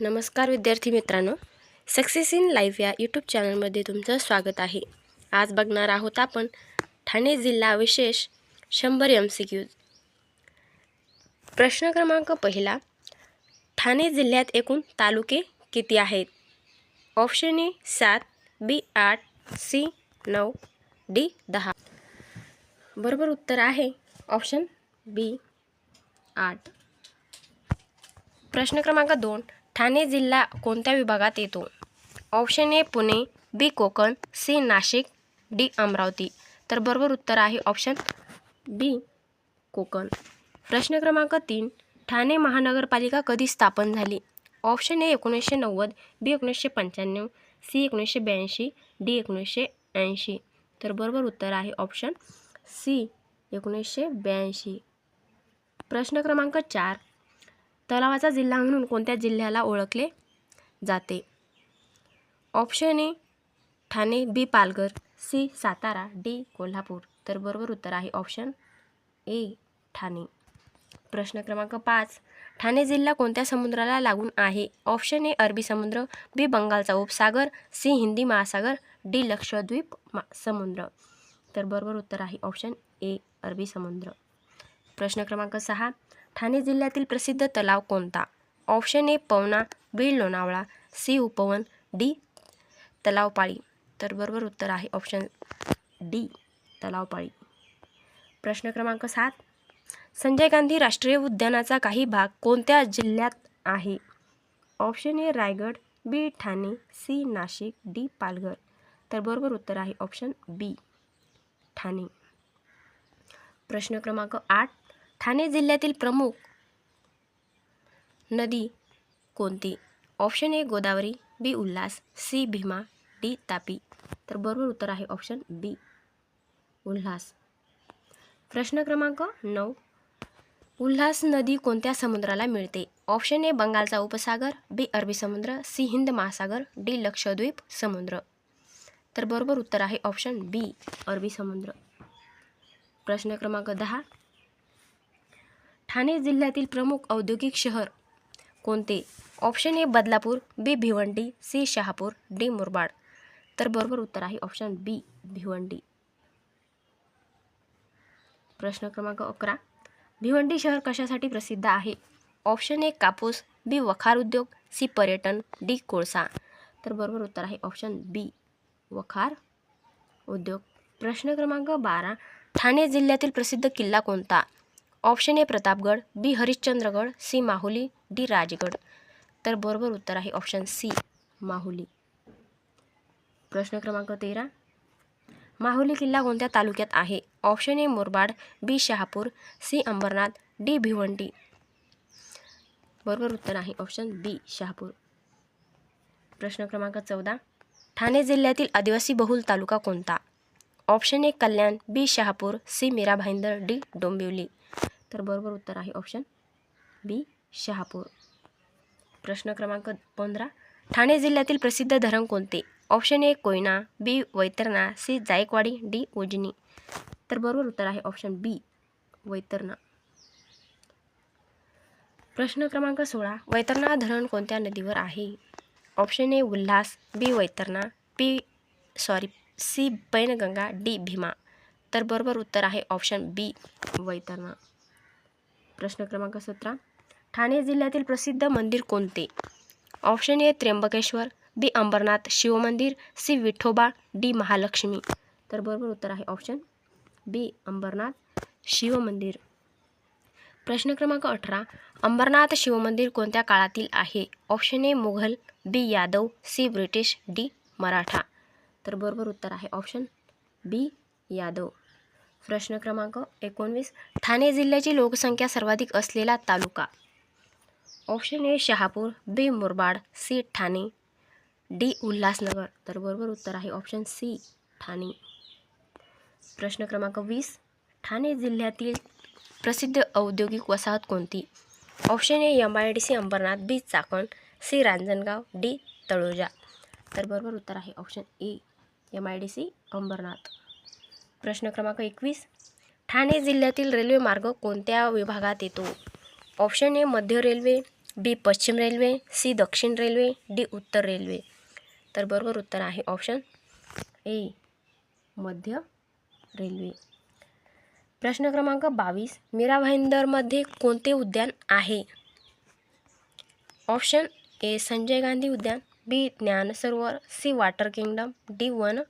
नमस्कार विद्यार्थी मित्रांनो सक्सेस इन लाईफ या यूट्यूब चॅनलमध्ये तुमचं स्वागत आहे. आज बघणार आहोत आपण ठाणे जिल्हा विशेष शंभर एम सी क्यूज प्रश्न क्रमांक पहिला ठाणे जिल्ह्यात एकूण तालुके किती आहेत? ऑप्शन ए सात बी आठ सी नऊ डी दहा. बरोबर उत्तर आहे. ऑप्शन बी आठ. प्रश्न क्रमांक दोन ठाणे जिल्हा कोणत्या विभागात येतो? Option A Pune B Konkan C Nashik D Amravati. तर बरोबर उत्तर आहे ऑप्शन बी कोकण. प्रश्न क्रमांक तीन ठाणे महानगरपालिका कधी स्थापन झाली? ऑप्शन ए एकोणीसशे नव्वद बी एकोणीसशे पंच्याण्णव सी एकोणीसशे ब्याऐंशी डी एकोणीसशे ऐंशी. तर बरोबर उत्तर आहे ऑप्शन सी एकोणीसशे ब्याऐंशी. प्रश्न क्रमांक चार तलावाचा जिल्हा म्हणून कोणत्या जिल्ह्याला ओळखले जाते? Option A Thane B Palghar C Satara D Kolhapur. तर बरोबर उत्तर आहे ऑप्शन ए ठाणे. प्रश्न क्रमांक पाच ठाणे जिल्हा कोणत्या समुद्राला लागून आहे? ऑप्शन ए अरबी समुद्र बी बंगालचा उपसागर सी हिंदी महासागर डी लक्षद्वीप मा समुद्र. तर बरोबर उत्तर आहे ऑप्शन ए अरबी समुद्र. प्रश्न क्रमांक सहा ठाणे जिल्ह्यातील प्रसिद्ध तलाव कोणता? Option A Pavana B Lonavala C Upvan D Talaopali. तर बरोबर उत्तर आहे ऑप्शन डी तलावपाळी. प्रश्न क्रमांक सात. संजय गांधी राष्ट्रीय उद्यानाचा काही भाग कोणत्या जिल्ह्यात आहे? Option A Raigad B Thane C Nashik D Palghar. तर बरोबर उत्तर आहे ऑप्शन बी ठाणे. प्रश्न क्रमांक आठ. ठाणे जिल्ह्यातील प्रमुख नदी कोणती? Option A Godavari B Ulhas C Bhima D Tapi. तर बरोबर उत्तर आहे ऑप्शन बी उल्हास. प्रश्न क्रमांक नऊ. उल्हास नदी कोणत्या समुद्राला मिळते? ऑप्शन ए बंगालचा उपसागर बी अरबी समुद्र सी हिंद महासागर डी लक्षद्वीप समुद्र. तर बरोबर उत्तर आहे ऑप्शन बी अरबी समुद्र. प्रश्न क्रमांक दहा. ठाणे जिल्ह्यातील प्रमुख औद्योगिक शहर कोणते? Option A Badlapur B Bhiwandi C Shahapur D Murbad. तर बरोबर उत्तर आहे ऑप्शन बी भिवंडी. प्रश्न क्रमांक अकरा. भिवंडी शहर कशासाठी प्रसिद्ध आहे? ऑप्शन ए कापूस बी वखार उद्योग सी पर्यटन डी कोळसा. तर बरोबर उत्तर आहे ऑप्शन बी वखार उद्योग. प्रश्न क्रमांक बारा. ठाणे जिल्ह्यातील प्रसिद्ध किल्ला कोणता? Option A Pratapgad B Harishchandragad C Mahuli D Rajgad. तर बरोबर उत्तर आहे ऑप्शन सी माहुली. प्रश्न क्रमांक तेरा. माहुली किल्ला कोणत्या तालुक्यात आहे? Option A Murbad B Shahapur C Ambernath D Bhiwandi. बरोबर उत्तर आहे ऑप्शन बी शहापूर. प्रश्न क्रमांक चौदा. ठाणे जिल्ह्यातील आदिवासी बहुल तालुका कोणता? Option A Kalyan B Shahapur C Mira Bhayandar D Dombivli. तर बरोबर उत्तर आहे ऑप्शन बी शहापूर. प्रश्न क्रमांक पंधरा. ठाणे जिल्ह्यातील प्रसिद्ध धरण कोणते? Option A Koyna B Vaitarna C Jayakwadi D Ujani. तर बरोबर उत्तर आहे ऑप्शन बी वैतरणा. प्रश्न क्रमांक सोळा. वैतरणा धरण कोणत्या नदीवर आहे? Option A Ulhas B Vaitarna P sorry C Painganga D Bhima. तर बरोबर उत्तर आहे ऑप्शन बी वैतरणा. प्रश्न क्रमांक सतरा. ठाणे जिल्ह्यातील प्रसिद्ध मंदिर कोणते? Option A Trimbakeshwar B Ambernath शिवमंदिर सी विठोबा डी महालक्ष्मी. तर बरोबर उत्तर आहे ऑप्शन बी अंबरनाथ शिवमंदिर. प्रश्न क्रमांक अठरा. अंबरनाथ शिवमंदिर कोणत्या काळातील आहे? Option A Mughal B Yadav C British D Maratha. तर बरोबर उत्तर आहे ऑप्शन बी यादव. प्रश्न क्रमांक एकोणवीस. ठाणे जिल्ह्याची लोकसंख्या सर्वाधिक असलेला तालुका. Option A Shahapur. B Murbad. C Thane. D Ulhasnagar. तर बरोबर उत्तर आहे ऑप्शन सी ठाणे. प्रश्न क्रमांक वीस. ठाणे जिल्ह्यातील प्रसिद्ध औद्योगिक वसाहत कोणती? Option A M I D C Ambernath. B Chakan. C Ranjangaon. D Taloja. तर बरोबर उत्तर आहे option A M I D C Ambernath. प्रश्न क्रमांक एकवीस. ठाणे जिल्ह्यातील रेल्वे मार्ग कोणत्या विभागात येतो? ऑप्शन ए मध्य रेल्वे बी पश्चिम रेल्वे सी दक्षिण रेल्वे डी उत्तर रेल्वे. तर बरोबर उत्तर आहे ऑप्शन ए मध्य रेल्वे. प्रश्न क्रमांक बावीस. मीरा भाईंदरमध्ये कोणते उद्यान आहे? ऑप्शन ए संजय गांधी उद्यान बी ज्ञान सरोवर सी वॉटर किंगडम डी वन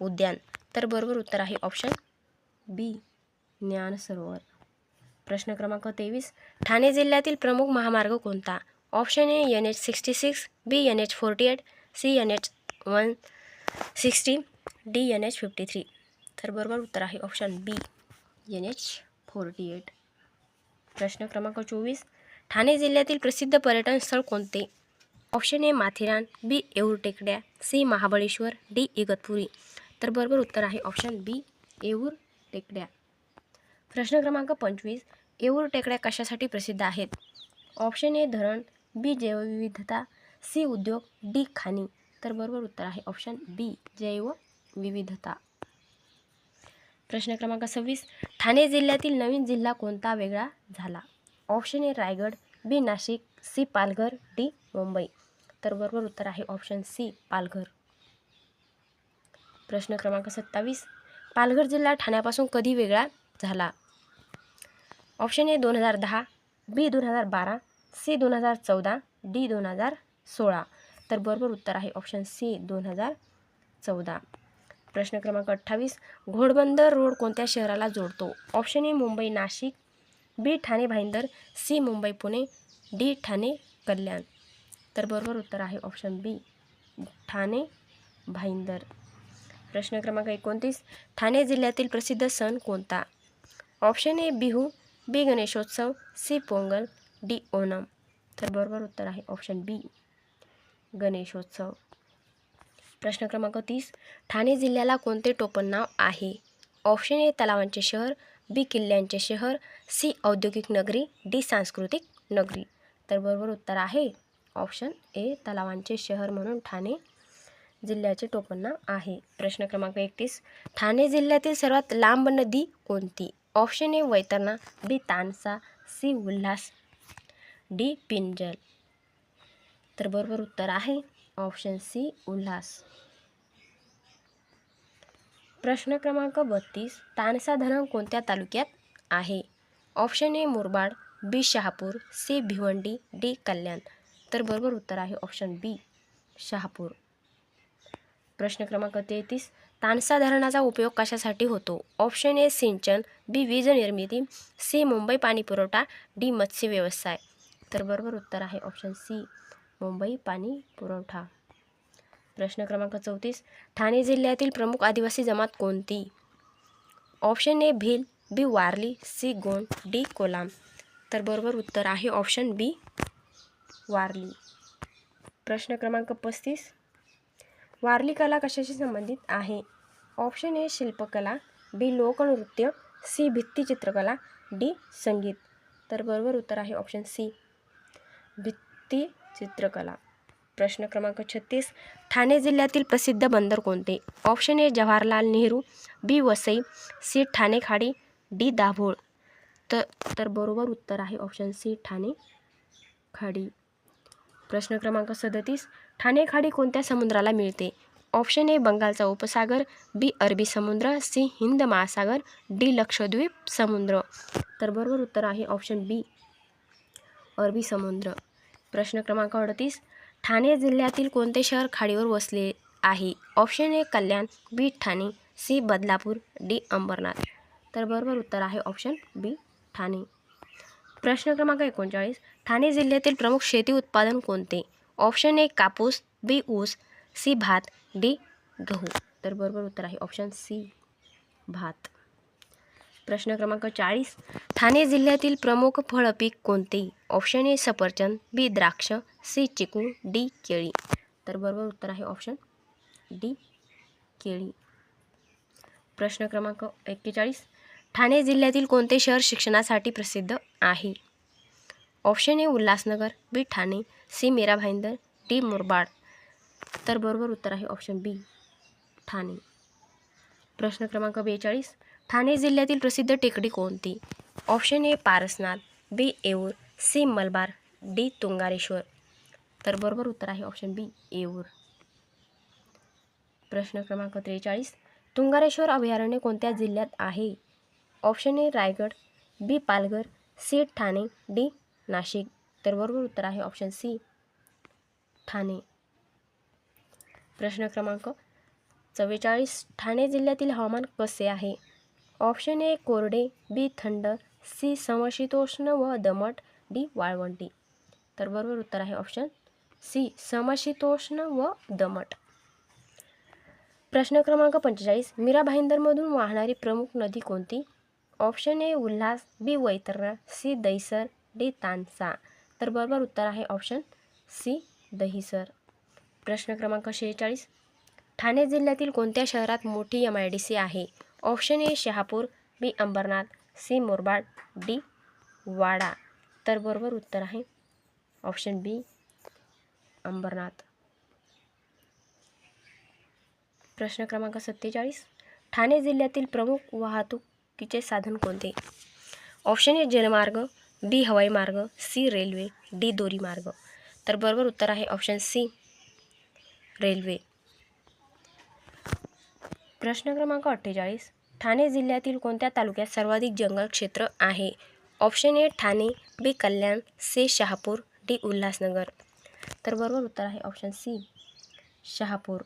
उद्यान. तर बरोबर उत्तर आहे ऑप्शन बी ज्ञान सरोवर. प्रश्न क्रमांक तेवीस. ठाणे जिल्ह्यातील प्रमुख महामार्ग कोणता? Option A N H sixty six B N H forty eight C N H one sixty D N H fifty three तर बरोबर उत्तर आहे option B N H forty eight प्रश्न क्रमांक चोवीस. ठाणे जिल्ह्यातील प्रसिद्ध पर्यटन स्थळ कोणते? Option A Matheran B Yeoor टेकड्या सी महाबळेश्वर डी इगतपुरी. तर बरोबर उत्तर आहे ऑप्शन बी येऊर टेकड्या. प्रश्न क्रमांक पंचवीस येऊर टेकड्या कशासाठी प्रसिद्ध आहेत? ऑप्शन ए धरण. बी जैवविविधता. सी उद्योग. डी खाणी. तर बरोबर उत्तर आहे ऑप्शन बी जैव विविधता प्रश्न क्रमांक सव्वीस ठाणे जिल्ह्यातील नवीन जिल्हा कोणता वेगळा झाला? Option A Raigad. B Nashik. C Palghar. D Mumbai. तर बरोबर उत्तर आहे ऑप्शन सी पालघर. प्रश्न क्रमांक सत्तावीस. पालघर जिल्हा ठाण्यापासून कधी वेगळा झाला? ऑप्शन ए दोन हजार दहा बी दोन हजार बारा सी दोन हजार चौदा डी दोन हजार सोळा. तर बरोबर उत्तर आहे ऑप्शन सी दोन हजार चौदा. प्रश्न क्रमांक अठ्ठावीस घोडबंदर रोड कोणत्या शहराला जोडतो? Option A Mumbai Nashik B Thane Bhayandar C Mumbai Pune D Thane Kalyan. तर बरोबर उत्तर आहे ऑप्शन बी ठाणे भाईंदर. प्रश्न क्रमांक एकोणतीस ठाणे जिल्ह्यातील प्रसिद्ध सण कोणता? Option A Bihu B Ganeshotsav C Pongal D Onam. तर बरोबर उत्तर आहे ऑप्शन बी गणेशोत्सव. प्रश्न क्रमांक तीस ठाणे जिल्ह्याला कोणते टोपण नाव आहे? ऑप्शन ए तलावांचे शहर बी किल्ल्यांचे शहर सी औद्योगिक नगरी डी सांस्कृतिक नगरी. तर बरोबर उत्तर आहे ऑप्शन ए तलावांचे शहर म्हणून ठाणे जिल्ह्याचे टोपणनाव आहे. प्रश्न क्रमांक एकतीस. ठाणे जिल्ह्यातील सर्वात लांब नदी कोणती? Option A Vaitarna B Tansa C Ulhas D Pinjal. तर बरोबर उत्तर आहे ऑप्शन सी उल्हास. प्रश्न क्रमांक बत्तीस. तानसा धरण कोणत्या तालुक्यात आहे? Option A Murbad B Shahapur C Bhiwandi D Kalyan. तर बरोबर उत्तर आहे ऑप्शन बी शहापूर. प्रश्न क्रमांक तेहतीस. तानसा धरणाचा उपयोग कशासाठी होतो? ऑप्शन ए सिंचन. बी वीज निर्मिती. सी मुंबई पाणी पुरवठा. डी मत्स्य व्यवसाय. तर बरोबर उत्तर आहे ऑप्शन सी मुंबई पाणी पुरवठा. प्रश्न क्रमांक चौतीस. ठाणे जिल्ह्यातील प्रमुख आदिवासी जमात कोणती? Option A Bhil. B Warli. C Gond. D Kolam. तर बरोबर उत्तर आहे ऑप्शन बी वारली. प्रश्न क्रमांक पस्तीस. वारली कला कशाशी संबंधित आहे? ऑप्शन ए शिल्पकला बी लोकनृत्य सी भित्तीचित्रकला डी संगीत. तर बरोबर उत्तर आहे ऑप्शन सी. भित्ती चित्रकला. प्रश्न क्रमांक छत्तीस. ठाणे जिल्ह्यातील प्रसिद्ध बंदर कोणते? Option A Jawaharlal Nehru B Vasai C Thane खाडी डी दाभोळ. तर तर बरोबर उत्तर आहे ऑप्शन सी ठाणे खाडी प्रश्न क्रमांक सदतीस. ठाणे खाडी कोणत्या समुद्राला मिळते? ऑप्शन ए बंगालचा उपसागर बी अरबी समुद्र सी हिंद महासागर डी लक्षद्वीप समुद्र. तर बरोबर उत्तर आहे ऑप्शन बी अरबी समुद्र. प्रश्न क्रमांक अडतीस ठाणे जिल्ह्यातील कोणते शहर खाडीवर वसले आहे? Option A Kalyan B Thane C Badlapur D Ambernath. तर बरोबर उत्तर आहे ऑप्शन बी ठाणे. प्रश्न क्रमांक एकोणचाळीस ठाणे जिल्ह्यातील प्रमुख शेती उत्पादन कोणते? ऑप्शन ए कापूस बी ऊस सी भात डी गहू. तर बरोबर उत्तर आहे ऑप्शन सी भात. प्रश्न क्रमांक चाळीस. ठाणे जिल्ह्यातील प्रमुख फळपीक कोणते? ऑप्शन ए सफरचंद. बी द्राक्ष. सी चिकू. डी केळी. तर बरोबर उत्तर आहे ऑप्शन डी केळी. प्रश्न क्रमांक एक्केचाळीस. ठाणे जिल्ह्यातील कोणते शहर शिक्षणासाठी प्रसिद्ध आहे? Option A Ulhasnagar. B Thane. C Mira Bhayandar. D Murbad. तर बरोबर उत्तर आहे ऑप्शन बी ठाणे. प्रश्न क्रमांक बेचाळीस. ठाणे जिल्ह्यातील प्रसिद्ध टेकडी कोणती? Option A Parasnath. B Yeoor. C Malabar. D Tungareshwar. तर बरोबर उत्तर आहे ऑप्शन बी येऊर. प्रश्न क्रमांक त्रेचाळीस. तुंगारेश्वर अभयारण्य कोणत्या जिल्ह्यात आहे? Option A Raigad. B Palghar. C Thane. D Nashik. तर बरोबर उत्तर आहे ऑप्शन सी ठाणे. प्रश्न क्रमांक चव्वेचाळीस. ठाणे जिल्ह्यातील हवामान कसे आहे? ऑप्शन ए कोरडे. बी थंड. सी समशीतोष्ण व दमट. डी वाळवंटी. तर बरोबर उत्तर आहे ऑप्शन सी समशीतोष्ण व दमट. प्रश्न क्रमांक पंचेचाळीस. मीरा भाईंदरमधून वाहणारी प्रमुख नदी कोणती? Option A Ulhas. B Vaitarna. C Dahisar. D Tansa. तर बरोबर उत्तर आहे ऑप्शन सी दहिसर. प्रश्न क्रमांक शेहेचाळीस. ठाणे जिल्ह्यातील कोणत्या शहरात मोठी एम आय डी सी आहे? Option A Shahapur B Ambernath C Murbad D Wada. तर बरोबर उत्तर आहे. Option B Ambernath. प्रश्न क्रमांक सत्तेचाळीस. ठाणे जिल्ह्यातील प्रमुख वाहतुकीचे साधन कोणते? ऑप्शन ए जलमार्ग बी हवाई मार्ग सी रेल्वे डी दोरी मार्ग. तर बरोबर उत्तर आहे ऑप्शन सी रेल्वे. प्रश्न क्रमांक अठ्ठेचाळीस. ठाणे जिल्ह्यातील कोणत्या तालुक्यात सर्वाधिक जंगल क्षेत्र आहे? Option A Thane B Kalyan C Shahapur D Ulhasnagar. तर बरोबर उत्तर आहे ऑप्शन सी शहापूर.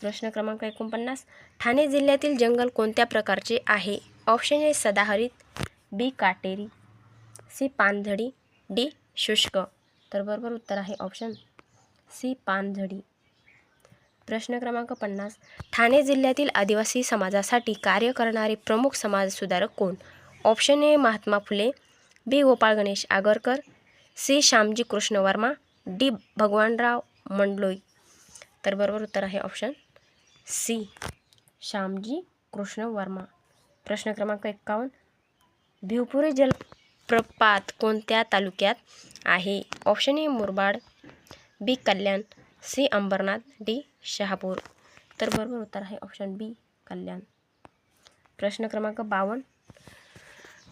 प्रश्न क्रमांक एकोणपन्नास. ठाणे जिल्ह्यातील जंगल कोणत्या प्रकारचे आहे? ऑप्शन ए सदाहरित बी काटेरी सी पानझडी डी शुष्क. तर बरोबर उत्तर आहे ऑप्शन सी पानझडी. प्रश्न क्रमांक पन्नास. ठाणे जिल्ह्यातील आदिवासी समाजासाठी कार्य करणारे प्रमुख समाजसुधारक कोण? Option A Mahatma Phule. B Gopal Ganesh Agarkar. C Shyamji Krishna Varma. D Bhagwanrao Mandloi. तर बरोबर उत्तर आहे ऑप्शन सी श्यामजी कृष्ण वर्मा. प्रश्न क्रमांक एक्कावन्न. भिवपुरी जलप्रपात कोणत्या तालुक्यात आहे? Option A Murbad. B Kalyan, C Ambernath, D Shahapur. तर बरोबर उत्तर आहे ऑप्शन बी कल्याण. प्रश्न क्रमांक बावन्न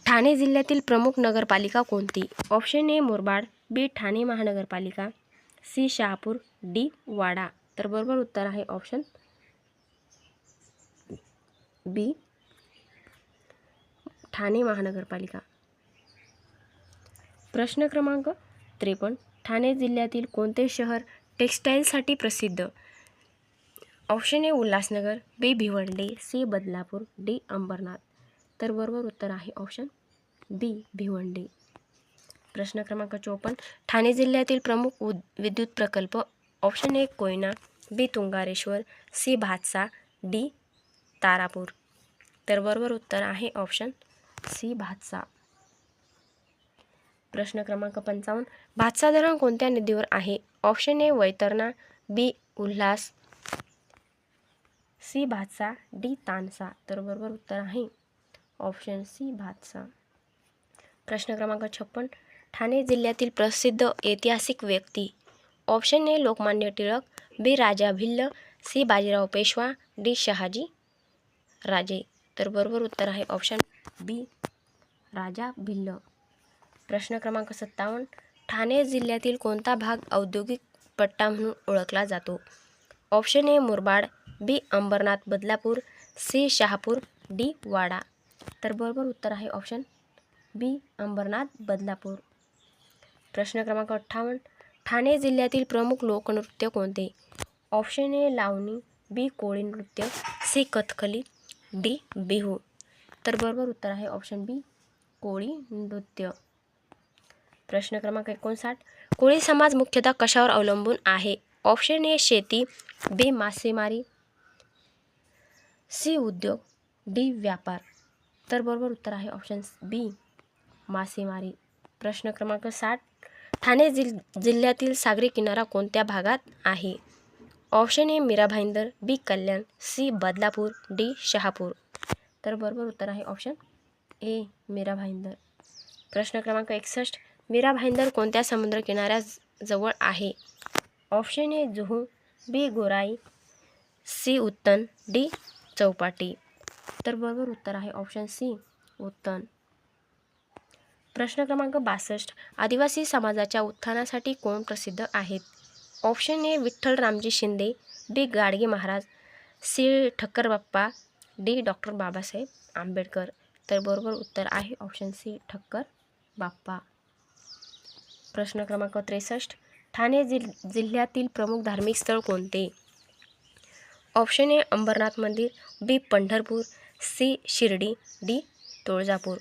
ठाणे जिल्ह्यातील प्रमुख नगरपालिका कोणती? Option A Murbad B Thane महानगरपालिका सी शहापूर डी वाडा. तर बरोबर उत्तर आहे ऑप्शन बी ठाणे महानगरपालिका. प्रश्न क्रमांक त्रेपन्न. ठाणे जिल्ह्यातील कोणते शहर टेक्स्टाईलसाठी प्रसिद्ध? Option A Ulhasnagar B Bhiwandi C Badlapur D Ambernath. तर बरोबर उत्तर आहे ऑप्शन बी भिवंडी. प्रश्न क्रमांक चोपन्न ठाणे जिल्ह्यातील प्रमुख उद विद्युत प्रकल्प option A Koyna B Tungareshwar C Bhatsa D Tarapur. तर बरोबर उत्तर आहे ऑप्शन सी भातसा. प्रश्न क्रमांक पंचावन्न. भातसा धरण कोणत्या नदीवर आहे? Option A Vaitarna. B Ulhas. C Bhatsa. D Tansa. तर बरोबर उत्तर आहे. Option C Bhatsa. प्रश्न क्रमांक छप्पन. ठाणे जिल्ह्यातील प्रसिद्ध ऐतिहासिक व्यक्ती. Option A Lokmanya Tilak. B Raja Bhil. C Bajirao Peshwa. D Shahaji Raje. तर बरोबर उत्तर आहे ऑप्शन बी राजा भिल्ल. प्रश्न क्रमांक सत्तावन्न. ठाणे जिल्ह्यातील कोणता भाग औद्योगिक पट्टा म्हणून ओळखला जातो? Option A Murbad. B Ambernath Badlapur. C Shahapur. D Wada. तर बरोबर उत्तर आहे ऑप्शन बी अंबरनाथ बदलापूर. प्रश्न क्रमांक अठ्ठावन्न. ठाणे जिल्ह्यातील प्रमुख लोकनृत्य कोणते? ऑप्शन ए लावणी. बी कोळी नृत्य. सी कथकली. डी बिहू. तर बरोबर उत्तर आहे ऑप्शन बी कोळी नृत्य. प्रश्न क्रमांक एकोणसाठ. कोळी समाज मुख्यतः कशावर अवलंबून आहे? ऑप्शन ए शेती. बी मासेमारी. सी उद्योग. डी व्यापार. तर बरोबर उत्तर आहे ऑप्शन बी मासेमारी. प्रश्न क्रमांक साठ. ठाणे जिल जिल्ह्यातील सागरी किनारा कोणत्या भागात आहे? Option A Mira Bhayandar. B Kalyan. C Badlapur. D Shahapur. तर बरोबर उत्तर आहे ऑप्शन ए मीरा भाईंदर. प्रश्न क्रमांक एकसष्ट. मीरा भाईंदर कोणत्या समुद्रकिनाऱ्याजवळ जवळ आहे? Option A Juhu B Gorai C Uttan D Chowpatty. तर बरोबर उत्तर आहे ऑप्शन सी उत्तन. प्रश्न क्रमांक बासष्ट. आदिवासी समाजाच्या उत्थानासाठी कोण प्रसिद्ध आहेत? Option A Vitthal Ramji Shinde B Gadge Maharaj C Thakkar Bappa D doctor Babasaheb Ambedkar. तर बरोबर उत्तर आहे ऑप्शन सी ठक्कर बाप्पा. प्रश्न क्रमांक त्रेसष्ट. ठाणे जिल जिल्ह्यातील प्रमुख धार्मिक स्थळ कोणते? ऑप्शन ए अंबरनाथ मंदिर B Pandharpur C Shirdi D Tuljapur.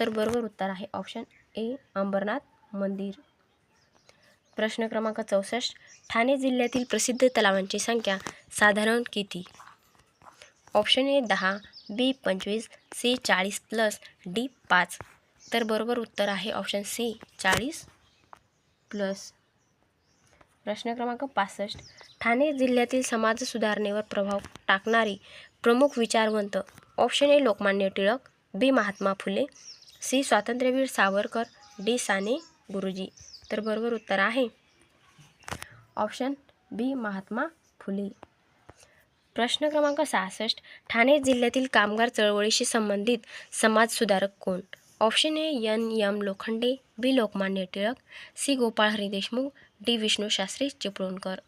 तर बरोबर उत्तर आहे ऑप्शन ए अंबरनाथ मंदिर. प्रश्न क्रमांक चौसष्ट. ठाणे जिल्ह्यातील प्रसिद्ध तलावांची संख्या साधारण किती? ऑप्शन ए दहा बी पंचवीस सी चाळीस प्लस डी पाच. तर बरोबर उत्तर आहे ऑप्शन सी चाळीस. प्लस. प्रश्न क्रमांक पासष्ट. ठाणे जिल्ह्यातील समाज सुधारणेवर प्रभाव टाकणारी प्रमुख विचारवंत option A Lokmanya Tilak B Mahatma Phule C Swatantryaveer Savarkar D Sane Guruji. तर बरोबर उत्तर आहे. Option B Mahatma Phule. प्रश्न क्रमांक सहासष्ट. ठाणे जिल्ह्यातील कामगार चळवळीशी संबंधित समाजसुधारक कोण? Option A N M Lokhande B Lokmanya Tilak C Gopal Hari Deshmukh D Vishnushastri Chiplunkar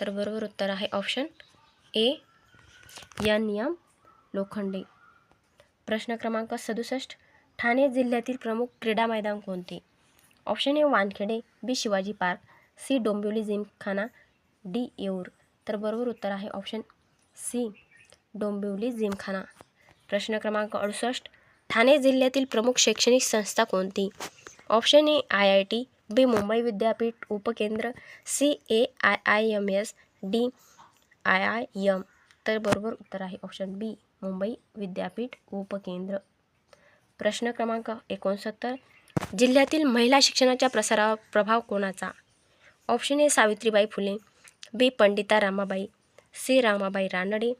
तर बरोबर उत्तर आहे option A N M Lokhande. प्रश्न क्रमांक सदुसष्ट ठाणे जिल्ह्यातील प्रमुख क्रीडा मैदान कोणते? Option A Wankhede B Shivaji park C Dombivli gymkhana D Yeoor. तर बरोबर उत्तर आहे ऑप्शन सी डोंबिवली जिमखाना. प्रश्न क्रमांक अडुसष्ट ठाणे जिल्ह्यातील प्रमुख शैक्षणिक संस्था कोणती? Option A I I T B Mumbai विद्यापीठ उपकेंद्र C A I I M S D I I M तर बरोबर उत्तर आहे ऑप्शन बी मुंबई विद्यापीठ उपकेंद्र. प्रश्न क्रमांक एकोणसत्तर. जिल्ह्यातील महिला शिक्षणाच्या प्रसारावर प्रभाव कोणाचा? Option A Savitribai Phule B Pandita Ramabai C Ramabai Ranade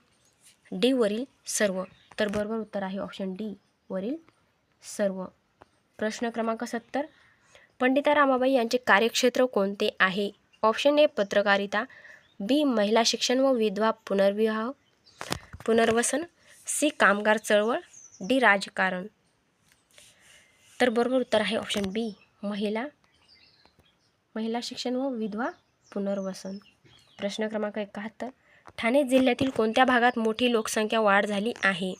D वरील सर्व. तर बरोबर उत्तर आहे ऑप्शन डी. वरील सर्व. प्रश्न क्रमांक सत्तर. पंडिता रामाबाई यांचे कार्यक्षेत्र कोणते आहे? ऑप्शन ए पत्रकारिता. बी महिला शिक्षण व विधवा पुनर्विवाह पुनर्वसन. सी कामगार चळवळ. डी राजकारण. तर बरोबर उत्तर आहे ऑप्शन बी महिला. महिला शिक्षण व विधवा पुनर्वसन. प्रश्न क्रमांक एकाहत्तर. ठाणे जिल्ह्यातील कोणत्या भागात मोठी लोकसंख्या वाढ झाली आहे?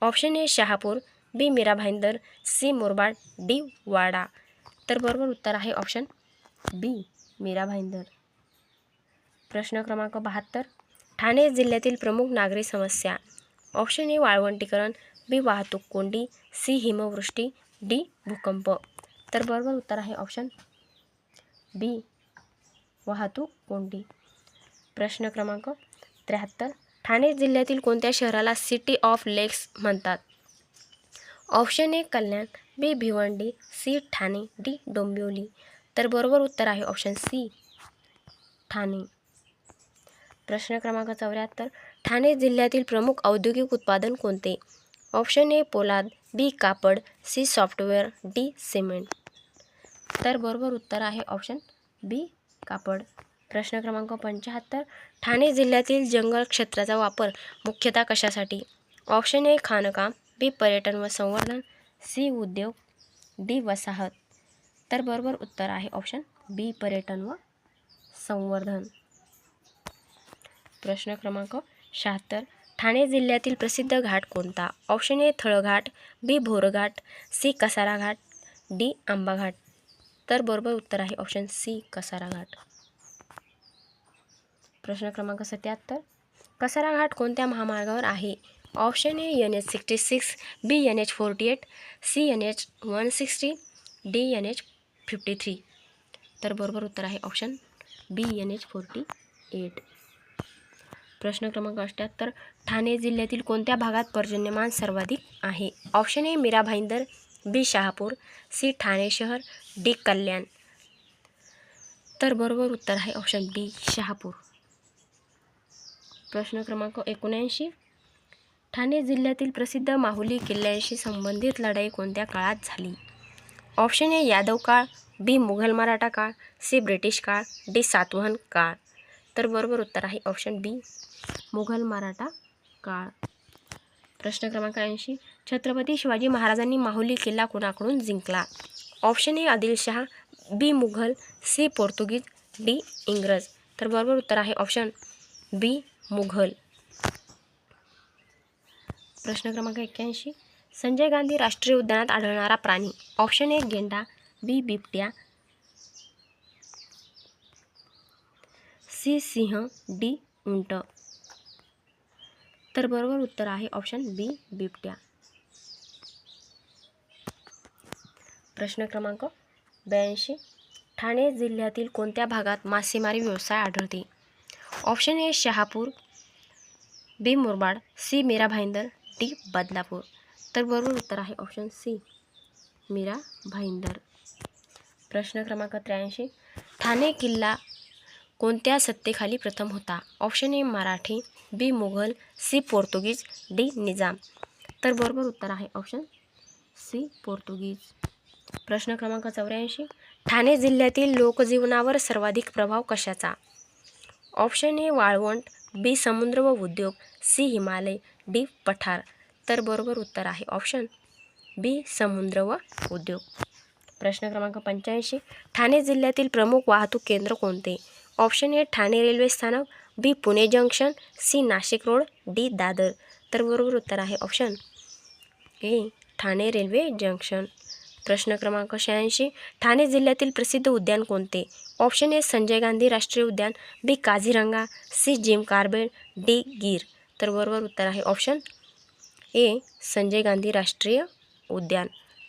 Option A Shahapur. B. Mira Bhayandar C. Murbad D. Wada. तर बरोबर उत्तर आहे ऑप्शन बी मीरा भाईंदर प्रश्न क्रमांक बहात्तर ठाणे जिल्ह्यातील प्रमुख नागरी समस्या. ऑप्शन ए वाळवंटीकरण. बी वाहतूक कोंडी. सी हिमवृष्टी. डी भूकंप. तर बरोबर उत्तर आहे ऑप्शन बी वाहतूक कोंडी. प्रश्न क्रमांक त्र्याहत्तर ठाणे जिल्ह्यातील कोणत्या शहराला सिटी ऑफ लेक्स म्हणतात? Option A Kalyan B Bhiwandi C Thane D Dombivli. तर बरोबर उत्तर आहे ऑप्शन सी ठाणे. प्रश्न क्रमांक चौऱ्याहत्तर ठाणे जिल्ह्यातील प्रमुख औद्योगिक उत्पादन कोणते? ऑप्शन ए पोलाद बी कापड सी सॉफ्टवेअर डी सिमेंट. तर बरोबर उत्तर आहे ऑप्शन बी कापड. प्रश्न क्रमांक पंच्याहत्तर ठाणे जिल्ह्यातील जंगल क्षेत्राचा वापर मुख्यतः कशासाठी? ऑप्शन ए खाणकाम बी पर्यटन व संवर्धन सी उद्योग डी वसाहत. तर बरोबर उत्तर आहे ऑप्शन बी पर्यटन व संवर्धन. प्रश्न क्रमांक शहात्तर. ठाणे जिल्ह्यातील प्रसिद्ध घाट कोणता? Option A Thalghat B Bhorghat C Kasara Ghat D Amba Ghat तर बरोबर उत्तर आहे ऑप्शन सी कसारा घाट प्रश्न क्रमांक सत्याहत्तर. कसारा घाट कोणत्या महामार्गावर आहे? Option A N H sixty six B N H forty eight C N H one sixty D N H fifty three तर बरोबर उत्तर आहे option B N H forty eight प्रश्न क्रमांक अठ्ठ्याहत्तर ठाणे जिल्ह्यातील कोणत्या भागात पर्जन्यमान सर्वाधिक आहे? Option A Mira Bhayandar B Shahapur C Thane शहर डी कल्याण. तर बरोबर उत्तर आहे ऑप्शन बी शहापूर. प्रश्न क्रमांक एकोणऐंशी ठाणे जिल्ह्यातील प्रसिद्ध माहुली किल्ल्यांशी संबंधित लढाई कोणत्या काळात झाली? ऑप्शन ए यादव काळ बी मुघल मराठा काळ सी ब्रिटिश काळ डी सातवहन काळ. तर बरोबर उत्तर आहे ऑप्शन बी मुघल मराठा काळ. प्रश्न क्रमांक ऐंशी छत्रपती शिवाजी महाराजांनी माहुली किल्ला कोणाकडून जिंकला? Option A Adilshah B Mughal C Portuguese D इंग्रज. तर बरोबर उत्तर आहे ऑप्शन बी मुघल. प्रश्न क्रमांक एक्क्याऐंशी. संजय गांधी राष्ट्रीय उद्यानात आढळणारा प्राणी. ऑप्शन ए गेंडा. बी बिबट्या. सी सिंह. डी उंट. तर बरोबर उत्तर आहे ऑप्शन बी बिबट्या. प्रश्न क्रमांक ब्याऐंशी. ठाणे जिल्ह्यातील कोणत्या भागात मासेमारी व्यवसाय आढळते? Option A Shahapur. B Murbad. C Mira Bhayandar. D Badlapur. तर बरोबर उत्तर आहे ऑप्शन सी मीरा भाईंदर. प्रश्न क्रमांक त्र्याऐंशी. ठाणे किल्ला कोणत्या सत्तेखाली प्रथम होता? Option A Marathi B Mughal C Portuguese D Nizam. तर बरोबर उत्तर आहे ऑप्शन सी पोर्तुगीज. प्रश्न क्रमांक चौऱ्याऐंशी. ठाणे जिल्ह्यातील लोकजीवनावर सर्वाधिक प्रभाव कशाचा? ऑप्शन ए वाळवंट बी समुद्र व उद्योग सी हिमालय. डी पठार. तर बरोबर उत्तर आहे ऑप्शन बी समुद्र व उद्योग. प्रश्न क्रमांक पंच्याऐंशी. ठाणे जिल्ह्यातील प्रमुख वाहतूक केंद्र कोणते? ऑप्शन ए ठाणे रेल्वे स्थानक B Pune junction C Nashik road D Dadar. तर बरोबर उत्तर आहे option A Thane railway junction प्रश्न क्रमांक शहाऐंशी. ठाणे जिल्ह्यातील प्रसिद्ध उद्यान कोणते? ऑप्शन ए संजय गांधी राष्ट्रीय उद्यान B Kaziranga C Jim Corbett D Gir. तर बरोबर उत्तर आहे ऑप्शन ए संजय गांधी राष्ट्रीय उद्यान.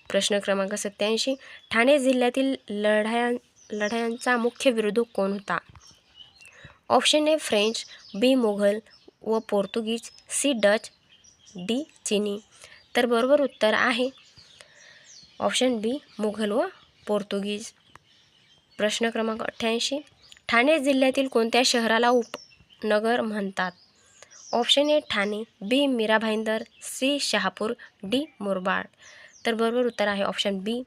प्रश्न क्रमांक सत्याऐंशी ठाणे जिल्ह्यातील लढाया लढायांचा मुख्य विरोधक कोण होता? Option A French B Mughal व पोर्तुगीज सी डच डी चिनी. तर बरोबर उत्तर आहे ऑप्शन बी मुघल व पोर्तुगीज. प्रश्न क्रमांक अठ्ठ्याऐंशी ठाणे जिल्ह्यातील कोणत्या शहराला उपनगर म्हणतात? Option A Thane B Mira Bhayandar C Shahapur D Murbad. तर बरोबर उत्तर आहे ऑप्शन बी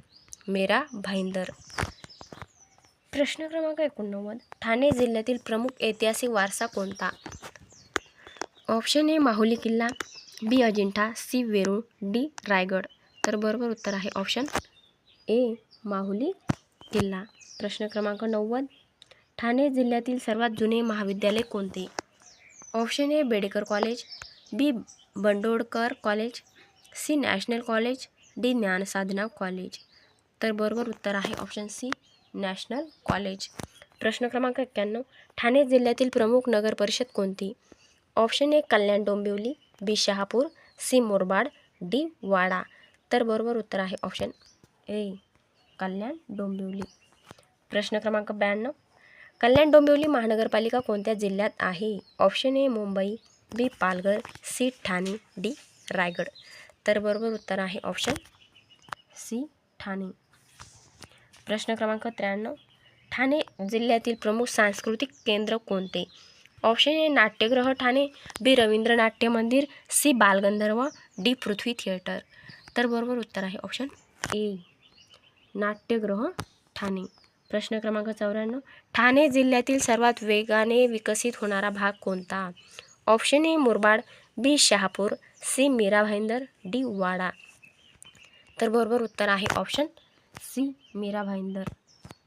मीरा भाईंदर. प्रश्न क्रमांक एकोणनव्वद ठाणे जिल्ह्यातील प्रमुख ऐतिहासिक वारसा कोणता? ऑप्शन ए माहुली किल्ला B Ajanta C Verul D Raigad. तर बरोबर उत्तर आहे ऑप्शन ए माहुली किल्ला. प्रश्न क्रमांक नव्वद ठाणे जिल्ह्यातील सर्वात जुने महाविद्यालय कोणते? Option A Bedekar college B Bandodkar college C national college D Dnyansadhana college. तर बरोबर उत्तर आहे ऑप्शन सी नॅशनल कॉलेज. प्रश्न क्रमांक एक्क्याण्णव ठाणे जिल्ह्यातील प्रमुख नगर परिषद कोणती? Option A Kalyan Dombivli B Shahapur C Murbad D Wada. तर बरोबर उत्तर आहे ऑप्शन ए कल्याण डोंबिवली. प्रश्न क्रमांक ब्याण्णव कल्याण डोंबिवली महानगरपालिका कोणत्या जिल्ह्यात आहे? Option A Mumbai B Palghar C Thane D Raigad. तर बरोबर उत्तर आहे ऑप्शन सी ठाणे. प्रश्न क्रमांक त्र्याण्णव. ठाणे जिल्ह्यातील प्रमुख सांस्कृतिक केंद्र कोणते? ऑप्शन ए नाट्यगृह Thane B Ravindra Natya Mandir C Balgandharva D Prithvi theatre. तर बरोबर उत्तर आहे ऑप्शन ए. नाट्यगृह ठाणे. प्रश्न क्रमांक चौऱ्याण्णव. ठाणे जिल्ह्यातील सर्वात वेगाने विकसित होणारा भाग कोणता? Option A Murbad B Shahapur C Mira Bhayandar D Wada. तर बरोबर उत्तर आहे ऑप्शन सी मीरा भाईंदर.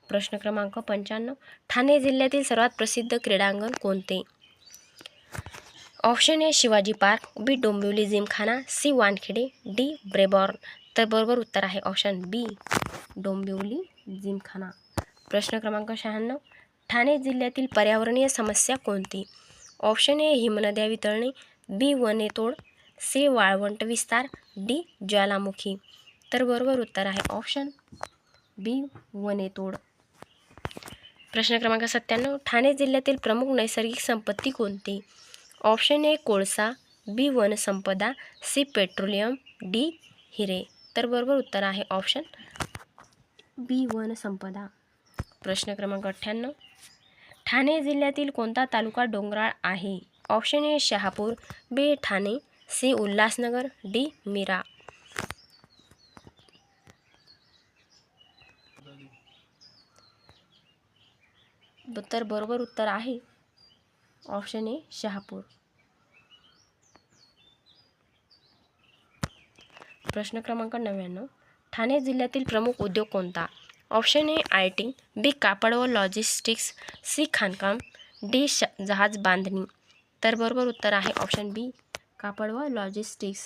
प्रश्न क्रमांक पंच्याण्णव. ठाणे जिल्ह्यातील सर्वात प्रसिद्ध क्रीडांगण कोणते? Option A Shivaji park B Dombivli gymkhana C Wankhede D Brabourne. तर बरोबर उत्तर आहे ऑप्शन बी डोंबिवली जिमखाना. प्रश्न क्रमांक शहाण्णव. ठाणे जिल्ह्यातील पर्यावरणीय समस्या कोणती? ऑप्शन ए हिमनद्या वितळणे बी वनेतोड सी वाळवंट विस्तार. डी ज्वालामुखी. तर बरोबर उत्तर आहे ऑप्शन बी वनेतोड प्रश्न क्रमांक सत्त्याण्णव. ठाणे जिल्ह्यातील प्रमुख नैसर्गिक संपत्ती कोणती? ऑप्शन ए कोळसा. बी वनसंपदा. C petroleum. डी हिरे. तर बरोबर उत्तर आहे ऑप्शन बी वनसंपदा. प्रश्न क्रमांक अठ्ठ्याण्णव. ठाणे जिल्ह्यातील कोणता तालुका डोंगराळ आहे? Option A Shahapur B Thane C Ulhasnagar D Mira. तर बरोबर उत्तर आहे. Option A Shahapur. प्रश्न क्रमांक नव्याण्णव. ठाणे जिल्ह्यातील प्रमुख उद्योग कोणता? Option A I T B कापड व लॉजिस्टिक्स सी खाणकाम डी श जहाज बांधणी. तर बरोबर उत्तर आहे ऑप्शन बी कापड व लॉजिस्टिक्स.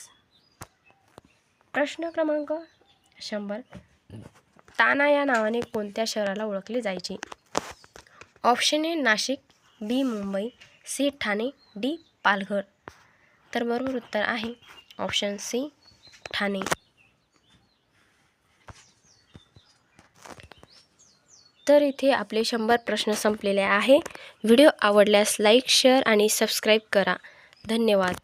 प्रश्न क्रमांक शंभर. ताना या नावाने कोणत्या शहराला ओळखले जायचे? Option A Nashik B Mumbai C Thane D Palghar. तर बरोबर उत्तर आहे ऑप्शन सी ठाणे. तर इथे आपले शंभर प्रश्न संपलेले आहे. व्हिडिओ आवडल्यास लाईक शेअर आणि सबस्क्राईब करा. धन्यवाद.